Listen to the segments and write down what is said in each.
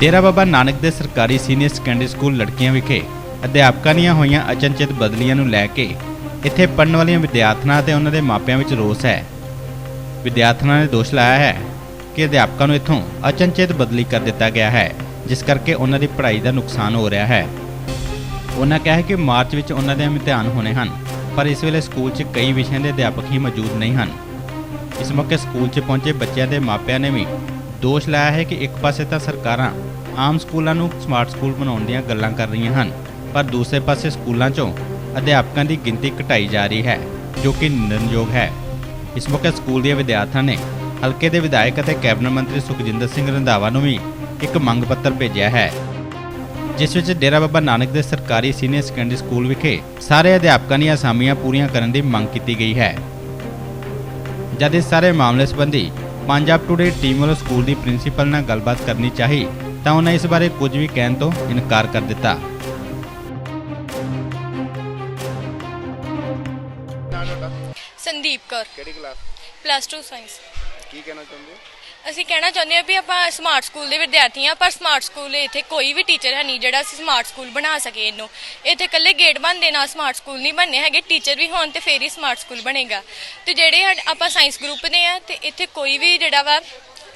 ਡੇਰਾ ਬਾਬਾ ਨਾਨਕ ਦੇ ਸਰਕਾਰੀ senior secondary school ਲੜਕੀਆਂ ਵਿਖੇ ਅਧਿਆਪਕਾਂ ਦੀਆਂ ਹੋਈਆਂ ਅਚਨਚਿਤ ਬਦਲੀਆਂ ਨੂੰ ਲੈ ਕੇ ਇੱਥੇ ਪੜਨ ਵਾਲੀਆਂ ਵਿਦਿਆਰਥਣਾਂ ਅਤੇ ਉਹਨਾਂ ਦੇ ਮਾਪਿਆਂ ਵਿੱਚ ਰੋਸ ਹੈ। ਵਿਦਿਆਰਥਣਾਂ ਨੇ ਦੋਸ਼ ਲਾਇਆ ਹੈ ਕਿ ਅਧਿਆਪਕਾਂ ਨੂੰ ਇੱਥੋਂ ਅਚਨਚੇਤ ਬਦਲੀ ਕਰ ਦਿੱਤਾ ਗਿਆ ਹੈ, ਜਿਸ ਕਰਕੇ ਉਹਨਾਂ ਦੀ ਪੜ੍ਹਾਈ ਦਾ ਨੁਕਸਾਨ ਹੋ ਰਿਹਾ ਹੈ। ਉਹਨਾਂ ਕਿਹਾ ਹੈ ਕਿ ਮਾਰਚ ਵਿੱਚ ਉਹਨਾਂ ਦੇ ਇਮਤਿਹਾਨ ਹੋਣੇ ਹਨ, ਪਰ ਇਸ ਵੇਲੇ ਸਕੂਲ 'ਚ ਕਈ ਵਿਸ਼ਿਆਂ ਦੇ ਅਧਿਆਪਕ ਹੀ ਮੌਜੂਦ ਨਹੀਂ ਹਨ। ਇਸ ਮੌਕੇ ਸਕੂਲ 'ਚ ਪਹੁੰਚੇ ਬੱਚਿਆਂ ਦੇ ਮਾਪਿਆਂ ਨੇ ਵੀ ਦੋਸ਼ ਲਾਇਆ ਹੈ ਕਿ ਇੱਕ ਪਾਸੇ ਤਾਂ ਸਰਕਾਰਾਂ ਆਮ ਸਕੂਲਾਂ ਨੂੰ ਸਮਾਰਟ ਸਕੂਲ ਬਣਾਉਣ ਦੀਆਂ ਗੱਲਾਂ ਕਰ ਰਹੀਆਂ ਹਨ, ਪਰ ਦੂਸਰੇ ਪਾਸੇ ਸਕੂਲਾਂ 'ਚੋਂ ਅਧਿਆਪਕਾਂ ਦੀ ਗਿਣਤੀ ਘਟਾਈ ਜਾ ਰਹੀ ਹੈ, ਜੋ ਕਿ ਨਿੰਦਣਯੋਗ ਹੈ। ਇਸ ਮੌਕੇ ਸਕੂਲ ਦੀਆਂ ਵਿਦਿਆਰਥਣਾਂ ਨੇ ਹਲਕੇ ਦੇ ਵਿਧਾਇਕ ਅਤੇ ਕੈਬਨਿਟ ਮੰਤਰੀ ਸੁਖਜਿੰਦਰ ਸਿੰਘ ਰੰਧਾਵਾ ਨੂੰ ਵੀ ਇੱਕ ਮੰਗ ਪੱਤਰ ਭੇਜਿਆ ਹੈ, ਜਿਸ ਵਿੱਚ ਡੇਰਾ ਬਾਬਾ ਨਾਨਕ ਦੇ ਸਰਕਾਰੀ ਸੀਨੀਅਰ ਸੈਕੰਡਰੀ ਸਕੂਲ ਵਿਖੇ ਸਾਰੇ ਅਧਿਆਪਕਾਂ ਦੀਆਂ ਅਸਾਮੀਆਂ ਪੂਰੀਆਂ ਕਰਨ ਦੀ ਮੰਗ ਕੀਤੀ ਗਈ ਹੈ। ਜਦ ਇਸ ਸਾਰੇ ਮਾਮਲੇ ਸੰਬੰਧੀ ਪੰਜਾਬ ਟੂਡੇ ਟੀਮ ਵੱਲੋਂ ਸਕੂਲ ਦੀ ਪ੍ਰਿੰਸੀਪਲ ਨਾਲ ਗੱਲਬਾਤ ਕਰਨੀ ਚਾਹੀ ਤਾਂ ਉਹਨਾਂ ਇਸ ਬਾਰੇ ਕੁਝ ਵੀ ਕਹਿਣ ਤੋਂ ਇਨਕਾਰ ਕਰ ਦਿੱਤਾ। ਸੰਦੀਪ ਕੌਰ। ਕਿਹੜੀ ਕਲਾਸ? ਪਲੱਸ 2 ਸਾਇੰਸ ਕੀ ਕਹਿਣਾ ਚਾਹੁੰਦੇ ਹੋ? ਅਸੀਂ ਕਹਿਣਾ ਚਾਹੁੰਦੇ ਹਾਂ ਵੀ ਆਪਾਂ ਸਮਾਰਟ ਸਕੂਲ ਦੇ ਵਿਦਿਆਰਥੀ ਹਾਂ ਪਰ ਸਮਾਰਟ ਸਕੂਲ ਇੱਥੇ ਕੋਈ ਵੀ ਟੀਚਰ ਹੈ ਨਹੀਂ ਜਿਹੜਾ ਅਸੀਂ ਸਮਾਰਟ ਸਕੂਲ ਬਣਾ ਸਕੇ ਇਹਨੂੰ। ਇੱਥੇ ਇਕੱਲੇ ਗੇਟ ਬਣਦੇ ਨਾਲ ਸਮਾਰਟ ਸਕੂਲ ਨਹੀਂ ਬਣਨੇ ਹੈਗੇ ਟੀਚਰ ਵੀ ਹੋਣ ਤੇ ਫੇਰ ਹੀ ਸਮਾਰਟ ਸਕੂਲ ਬਣੇਗਾ। ਤੇ ਜਿਹੜੇ ਸਾਡ- ਆਪਾਂ ਸਾਇੰਸ ਗਰੁੱਪ ਦੇ ਆ ਤੇ ਇੱਥੇ ਕੋਈ ਵੀ ਜਿਹੜਾ ਵਾ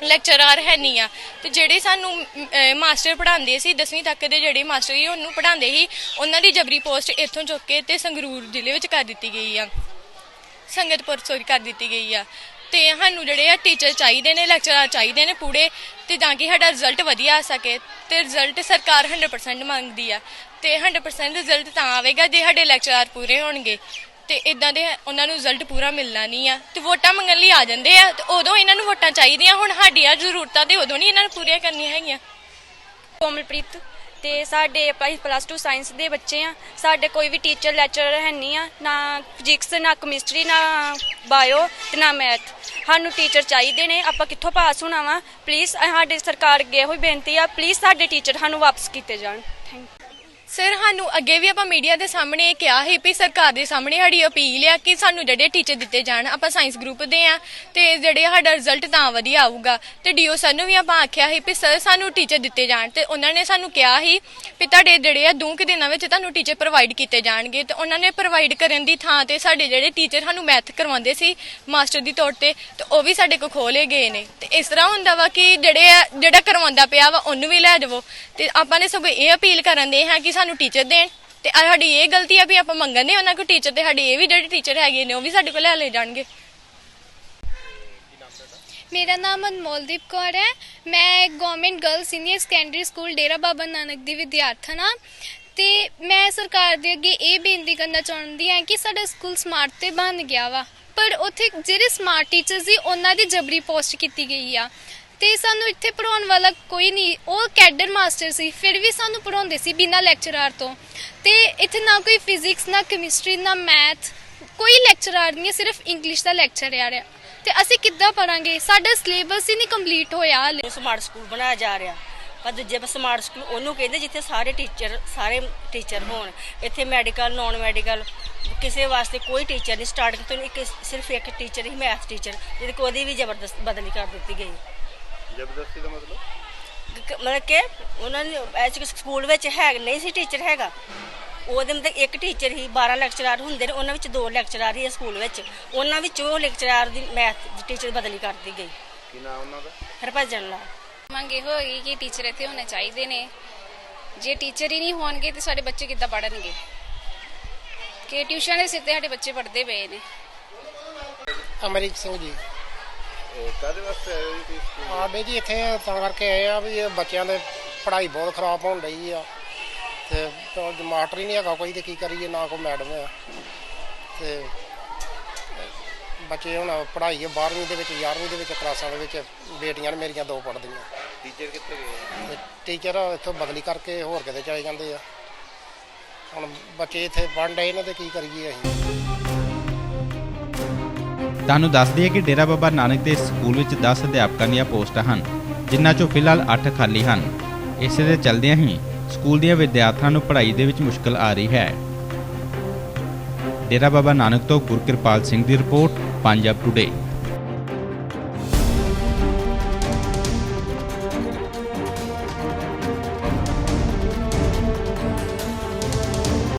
ਲੈਕਚਰਰ ਹੈ ਨਹੀਂ ਆ। ਤੇ ਜਿਹੜੇ ਸਾਨੂੰ ਮਾਸਟਰ ਪੜ੍ਹਾਉਂਦੇ ਸੀ 10ਵੀਂ ਤੱਕ ਦੇ ਜਿਹੜੇ ਮਾਸਟਰ ਸੀ, ਉਹਨੂੰ ਪੜ੍ਹਾਉਂਦੇ ਸੀ, ਉਹਨਾਂ ਦੀ ਜਬਰੀ ਪੋਸਟ ਇੱਥੋਂ ਚੁੱਕ ਕੇ ਤੇ ਸੰਗਰੂਰ ਜ਼ਿਲ੍ਹੇ ਵਿੱਚ ਕਰ ਦਿੱਤੀ ਗਈ ਆ। ਸੰਗਤਪੁਰ ਸੋਰੀ ਕਰ ਦਿੱਤੀ ਗਈ ਆ। ਤੇ ਸਾਨੂੰ ਜਿਹੜੇ ਆ ਟੀਚਰ ਚਾਹੀਦੇ ਨੇ ਲੈਕਚਰਰ ਚਾਹੀਦੇ ਨੇ ਪੂਰੇ, ਤੇ ਤਾਂ ਕਿ ਸਾਡਾ ਰਿਜ਼ਲਟ ਵਧੀਆ ਆ ਸਕੇ, ਤੇ ਰਿਜ਼ਲਟ ਸਰਕਾਰ 100% ਮੰਗਦੀ ਆ। ਤੇ 100% ਰਿਜ਼ਲਟ ਤਾਂ ਆਵੇਗਾ ਜੇ ਸਾਡੇ ਲੈਕਚਰਰ ਪੂਰੇ ਹੋਣਗੇ। ਤੇ ਇਦਾਂ ਦੇ ਉਹਨਾਂ ਨੂੰ ਰਿਜ਼ਲਟ ਪੂਰਾ ਮਿਲਣਾ ਨਹੀਂ ਆ। ਤੇ ਵੋਟਾਂ ਮੰਗਣ ਲਈ ਆ ਜਾਂਦੇ ਆ। ਤੇ ਉਦੋਂ ਇਹਨਾਂ ਨੂੰ ਵੋਟਾਂ ਚਾਹੀਦੀਆਂ। ਹੁਣ ਸਾਡੀਆਂ ਜ਼ਰੂਰਤਾਂ ਤੇ ਉਦੋਂ ਨਹੀਂ ਇਹਨਾਂ ਨੂੰ ਪੂਰੀਆਂ ਕਰਨੀਆਂ ਹੈਗੀਆਂ। ਕੋਮਲਪ੍ਰੀਤ, ਤੇ ਸਾਡੇ ਆਪਾਂ ਪਲੱਸ 2 ਸਾਇੰਸ ਦੇ ਬੱਚੇ ਆ। ਸਾਡੇ ਕੋਈ ਵੀ ਟੀਚਰ ਲੈਕਚਰਰ ਹੈ ਨਹੀਂ ਆ। ਨਾ ਫਿਜ਼ਿਕਸ ਨਾ ਕੈਮਿਸਟਰੀ ਨਾ ਬਾਇਓ ਤੇ ਨਾ ਮੈਥ ਸਾਨੂੰ ਟੀਚਰ ਚਾਹੀਦੇ ਨੇ। ਆਪਾਂ ਕਿੱਥੋਂ ਪਾਸ ਹੋਣਾ ਵਾ? ਪਲੀਜ਼ ਸਾਡੇ ਸਰਕਾਰ ਅੱਗੇ ਇਹੋ ਹੀ ਬੇਨਤੀ ਆ। ਪਲੀਜ਼ ਸਾਡੇ ਟੀਚਰ ਸਾਨੂੰ ਵਾਪਸ ਕੀਤੇ ਜਾਣ। ਥੈਂਕ ਸਰ, ਸਾਨੂੰ ਅੱਗੇ ਵੀ ਆਪਾਂ ਮੀਡੀਆ ਦੇ ਸਾਹਮਣੇ ਇਹ ਕਿਹਾ ਸੀ ਵੀ ਸਰਕਾਰ ਦੇ ਸਾਹਮਣੇ ਸਾਡੀ ਅਪੀਲ ਆ ਕਿ ਸਾਨੂੰ ਜਿਹੜੇ ਟੀਚਰ ਦਿੱਤੇ ਜਾਣ, ਆਪਾਂ ਸਾਇੰਸ ਗਰੁੱਪ ਦੇ ਆ ਤੇ ਜਿਹੜੇ ਸਾਡਾ ਰਿਜ਼ਲਟ ਤਾਂ ਵਧੀਆ ਆਊਗਾ। ਤੇ ਡੀਓ ਸਰ ਨੂੰ ਵੀ ਆਪਾਂ ਆਖਿਆ ਸੀ ਵੀ ਸਰ, ਸਾਨੂੰ ਟੀਚਰ ਦਿੱਤੇ ਜਾਣ ਤੇ ਉਹਨਾਂ ਨੇ ਸਾਨੂੰ ਕਿਹਾ ਸੀ ਵੀ ਤੁਹਾਡੇ ਜਿਹੜੇ ਆ ਦੋ ਕੁ ਦਿਨਾਂ ਵਿੱਚ ਤੁਹਾਨੂੰ ਟੀਚਰ ਪ੍ਰੋਵਾਈਡ ਕੀਤੇ ਜਾਣਗੇ ਤੇ ਉਹਨਾਂ ਨੇ ਪ੍ਰੋਵਾਈਡ ਕਰਨ ਦੀ ਥਾਂ ਤੇ ਸਾਡੇ ਜਿਹੜੇ ਟੀਚਰ ਸਾਨੂੰ ਮੈਥ ਕਰਵਾਉਂਦੇ ਸੀ ਮਾਸਟਰ ਦੀ ਤੌਰ ਤੇ ਤੇ ਉਹ ਵੀ ਸਾਡੇ ਕੋਲ ਖੋਲੇ ਗਏ ਨੇ। ਤੇ ਇਸ ਤਰ੍ਹਾਂ ਹੁੰਦਾ ਵਾ ਕਿ ਜਿਹੜੇ ਆ- ਜਿਹੜਾ ਕਰਵਾਉਂਦਾ ਪਿਆ ਵਾ, ਉਹਨੂੰ ਵੀ ਲੈ ਜਾਵੋ। ਤੇ ਆਪਾਂ ਨੇ ਸਗੋਂ ਇਹ ਅਪੀਲ ਕਰਨ ਦੇ ਹਾਂ ਕਿ ਸਾਨੂੰ ਟੀਚਰ ਦੇਣ। ਤੇ ਆਹ ਸਾਡੀ ਇਹ ਗਲਤੀ ਆ ਵੀ ਆਪਾਂ ਮੰਗਦੇ ਉਹਨਾਂ ਕੋਲ ਟੀਚਰ ਤੇ ਸਾਡੀ ਇਹ ਵੀ ਜਿਹੜੇ ਟੀਚਰ ਹੈਗੇ ਨੇ, ਉਹ ਵੀ ਸਾਡੇ ਕੋਲ ਲੈ ਲੈ ਜਾਣਗੇ। ਮੇਰਾ ਨਾਮ ਅਨਮੋਲਦੀਪ ਕੌਰ ਹੈ। ਮੈਂ government girl senior secondary school Dera Baba Nanak ਦੀ ਵਿਦਿਆਰਥਣ ਹਾਂ। ਤੇ ਮੈਂ ਸਰਕਾਰ ਦੇ ਅੱਗੇ ਇਹ ਬੇਨਤੀ ਕਰਨਾ ਚਾਹੁੰਦੀ ਹਾਂ ਕਿ ਸਾਡਾ ਸਕੂਲ ਸਮਾਰਟ ਤੇ ਬਣ ਗਿਆ ਵਾ। ਪਰ ਉੱਥੇ ਜਿਹੜੇ ਸਮਾਰਟ ਟੀਚਰਸ ਸੀ, ਉਹਨਾਂ ਦੀ ਜਬਰੀ ਪੋਸਟ ਕੀਤੀ ਗਈ ਆ। ਤੇ ਸਾਨੂੰ ਇੱਥੇ ਪੜਾਉਣ ਵਾਲਾ ਕੋਈ ਨਹੀਂ। ਉਹ ਕੈਡਰ ਮਾਸਟਰ ਸੀ, ਫਿਰ ਵੀ ਸਾਨੂੰ ਪੜਾਉਂਦੇ ਸੀ ਬਿਨਾਂ ਲੈਕਚਰਾਰ ਤੋਂ। ਤੇ ਇੱਥੇ ਨਾ ਕੋਈ ਫਿਜ਼ਿਕਸ, ਨਾ ਕੈਮਿਸਟਰੀ, ਨਾ ਮੈਥ, ਕੋਈ ਲੈਕਚਰਾਰ ਨਹੀਂ ਹੈ, ਸਿਰਫ ਇੰਗਲਿਸ਼ ਦਾ ਲੈਕਚਰ ਆ ਰਿਹਾ ਤੇ ਅਸੀਂ ਕਿੱਦਾਂ ਪੜਾਂਗੇ ਸਾਡਾ ਸਿਲੇਬਸ ਹੀ ਨਹੀਂ ਕੰਪਲੀਟ ਹੋਇਆ ਹਾਲੇ। ਨੂੰ ਸਮਾਰਟ ਸਕੂਲ ਬਣਾਇਆ ਜਾ ਰਿਹਾ। ਪਰ ਦੂਜੇ ਪਾਸੇ ਸਮਾਰਟ ਸਕੂਲ ਉਹਨੂੰ ਕਹਿੰਦੇ ਜਿੱਥੇ ਸਾਰੇ ਟੀਚਰ ਸਾਰੇ ਟੀਚਰ ਹੋਣ। ਇੱਥੇ ਮੈਡੀਕਲ ਨਾਨ ਮੈਡੀਕਲ ਕਿਸੇ ਵਾਸਤੇ ਕੋਈ ਟੀਚਰ ਨਹੀਂ। ਸਟਾਰਟਿੰਗ ਤੋਂ ਇੱਕ ਸਿਰਫ ਇੱਕ ਟੀਚਰ ਹੀ ਮੈਥ ਟੀਚਰ ਜਿਹਦੇ ਕੋਈ ਉਹਦੀ ਵੀ ਜ਼ਬਰਦਸਤ ਬਦਲੀ ਕਰ ਦਿੱਤੀ ਗਈ। ਜ਼ਬਰਦਸਤੀ ਦਾ ਮਤਲਬ? ਕ- ਕ- ਮਤਲਬ ਕਿ ਉਹਨਾਂ ਨੇ ਐਚ ਸਕੂਲ ਵਿੱਚ ਹੈ ਨਹੀਂ ਸੀ ਟੀਚਰ ਹੈਗਾ। ਉਹਦੇ ਮਤਲਬ ਇੱਕ ਟੀਚਰ ਹੀ 12 ਲੈਕਚਰਰ ਹੁੰਦੇ ਨੇ ਉਹਨਾਂ ਵਿੱਚ ਦੋ ਲੈਕਚਰਰ ਹੀ ਆ ਸਕੂਲ ਵਿੱਚ। ਉਹਨਾਂ ਵਿੱਚ ਉਹ ਲੈਕਚਰਰ ਦੀ ਮੈਥ ਟੀਚਰ ਬਦਲੀ ਕਰ ਦਿੱਤੀ ਗਈ। ਕੀ ਨਾਮ ਉਹਨਾਂ ਦਾ? ਹਰਭਜਨ ਲਾਲ। ਮੰਗ ਇਹੋ ਹੋਏਗੀ ਕਿ ਟੀਚਰ ਇੱਥੇ ਹੋਣੇ ਚਾਹੀਦੇ ਨੇ। ਜੇ ਟੀਚਰ ਹੀ ਨਹੀਂ ਹੋਣਗੇ ਤੇ ਸਾਡੇ ਬੱਚੇ ਕਿੱਦਾਂ ਪੜ੍ਹਨਗੇ? ਕਿ ਟਿਊਸ਼ਨ ਦੇ ਸਿਰ ਤੇ ਸਾਡੇ ਬੱਚੇ ਪੜ੍ਹਦੇ ਪਏ ਨੇ। ਅਮਰੀਕ ਸਿੰਘ ਜੀ। ਕਾਦੇ ਵਾਸਤੇ ਆਏ ਹੋ ਜੀ ਤੁਸੀਂ? ਸਕੂਲ? ਸਾਡੇ ਜੀ ਇੱਥੇ ਤਾਂ ਕਰਕੇ ਆਏ ਆ ਵੀ ਇਹ ਬੱਚਿਆਂ ਦੇ ਪੜ੍ਹਾਈ ਬਹੁਤ ਖਰਾਬ ਹੋਣ ਰਹੀ ਆ। ਤੇ ਮਾਸਟਰ ਹੀ ਨਹੀਂ ਹੈਗਾ ਕੋਈ ਤੇ ਕੀ ਕਰੀਏ ਨਾ ਕੋਈ ਮੈਡਮ ਆ। ਤੇ ਬੱਚੇ ਹੁਣ ਪੜ੍ਹਾਈ 12ਵੀਂ ਦੇ ਵਿੱਚ 11ਵੀਂ ਦੇ ਵਿੱਚ ਕਲਾਸਾਂ ਦੇ ਵਿੱਚ ਬੇਟੀਆਂ ਨੇ ਮੇਰੀਆਂ ਦੋ ਪੜ੍ਹਦੀਆਂ। ਟੀਚਰ ਕਿੱਥੇ ਗਏ? ਤੇ ਟੀਚਰ ਇੱਥੋਂ ਬਦਲੀ ਕਰਕੇ ਹੋਰ ਕਿਤੇ ਚਲੇ ਜਾਂਦੇ ਆ। ਹੁਣ ਬੱਚੇ ਇੱਥੇ ਪੜ੍ਹਨ ਡਏ ਨੇ ਤੇ ਕੀ ਕਰੀਏ ਅਸੀਂ? ਤੁਹਾਨੂੰ ਦੱਸ ਦਈਏ ਕਿ ਡੇਰਾ ਬਾਬਾ ਨਾਨਕ ਦੇ ਸਕੂਲ ਵਿੱਚ 10 ਅਧਿਆਪਕਾਂ ਦੀਆਂ ਪੋਸਟਾਂ ਹਨ, ਜਿਨ੍ਹਾਂ ਚੋਂ ਫਿਲਹਾਲ 8 ਖਾਲੀ ਹਨ। ਇਸੇ ਦੇ ਚੱਲਦਿਆਂ ਹੀ ਸਕੂਲ ਦੀਆਂ ਵਿਦਿਆਰਥਣਾਂ ਨੂੰ ਪੜ੍ਹਾਈ ਦੇ ਵਿੱਚ ਮੁਸ਼ਕਲ ਆ ਰਹੀ ਹੈ। ਡੇਰਾ ਬਾਬਾ ਨਾਨਕ ਤੋਂ ਗੁਰਕਿਰਪਾਲ ਸਿੰਘ ਦੀ ਰਿਪੋਰਟ, ਪੰਜਾਬ ਟੁਡੇ